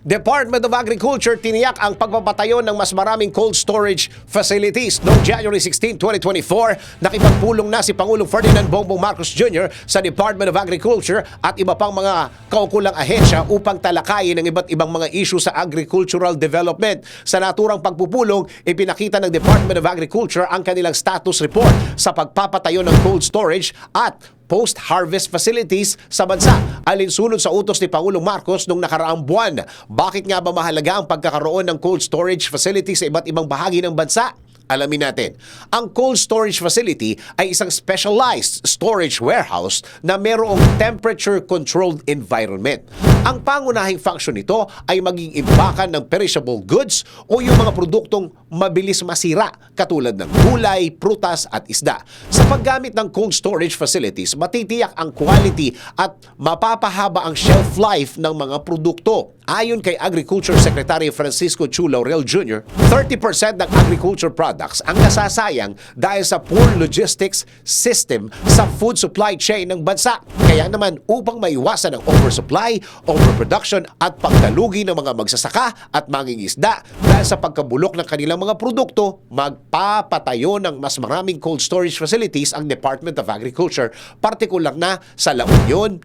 Department of Agriculture tiniyak ang pagpapatayo ng mas maraming cold storage facilities. Noong January 16, 2024, nakipagpulong na si Pangulong Ferdinand Bongbong Marcos Jr. sa Department of Agriculture at iba pang mga kaukulang ahensya upang talakayin ang iba't ibang mga issue sa agricultural development. Sa naturang pagpupulong, ipinakita ng Department of Agriculture ang kanilang status report sa pagpapatayo ng cold storage at post-harvest facilities sa bansa. Alinsunod sa utos ni Pangulong Marcos noong nakaraang buwan. Bakit nga ba mahalaga ang pagkakaroon ng cold storage facility sa iba't ibang bahagi ng bansa? Alamin natin. Ang cold storage facility ay isang specialized storage warehouse na mayroong temperature-controlled environment. Ang pangunahing function nito ay maging imbakan ng perishable goods o yung mga produktong mabilis masira katulad ng gulay, prutas at isda. Sa paggamit ng cold storage facilities, matitiyak ang quality at mapapahaba ang shelf life ng mga produkto. Ayon kay Agriculture Secretary Francisco Chu Laurel Jr., 30% ng agriculture products ang nasasayang dahil sa poor logistics system sa food supply chain ng bansa. Kaya naman upang maiwasan ang oversupply, overproduction at pagkalugi ng mga magsasaka at mangingisda dahil sa pagkabulok ng kanilang mga produkto, magpapatayo ng mas maraming cold storage facilities ang Department of Agriculture, partikular na sa La Union,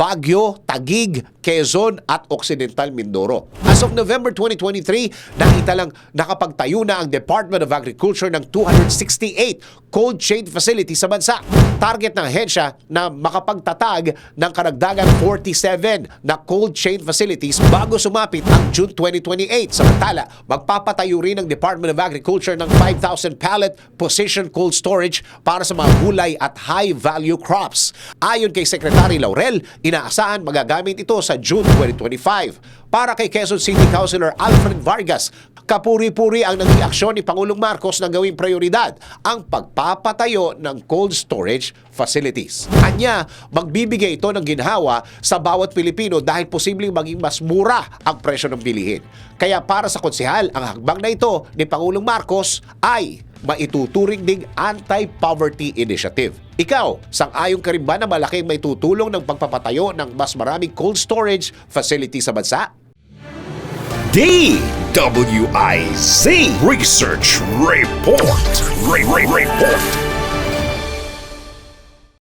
Baguio, Tagig, Quezon at Occidental Mindoro. As of November 2023, nakita lang nakapagtayo na ang Department of Agriculture ng 268 cold chain facilities sa bansa. Target ng ahensya na makapagtatag ng karagdagang 47 na cold chain facilities bago sumapit ang June 2028. Samantala, magpapatayo rin ng Department of Agriculture ng 5,000 pallet position cold storage para sa mga gulay at high-value crops. Ayon kay Secretary Laurel, inaasahan magagamit ito sa June 2025. Para kay Quezon City Councilor Alfred Vargas, kapuri-puri ang naging aksyon ni Pangulong Marcos na gawing prioridad ang pagpapatayo ng cold storage facilities. Anya, magbibigay ito ng ginhawa sa bawat Pilipino dahil posibleng maging mas mura ang presyo ng bilihin. Kaya para sa konsehal, ang hagbang na ito ni Pangulong Marcos ay maituturing ding anti-poverty initiative. Ikaw, sang-ayon ka rin ba na malaking may tutulong ng pagpapatayo ng mas maraming cold storage facility sa bansa? DWIZ Research Report. Re- Re- Report.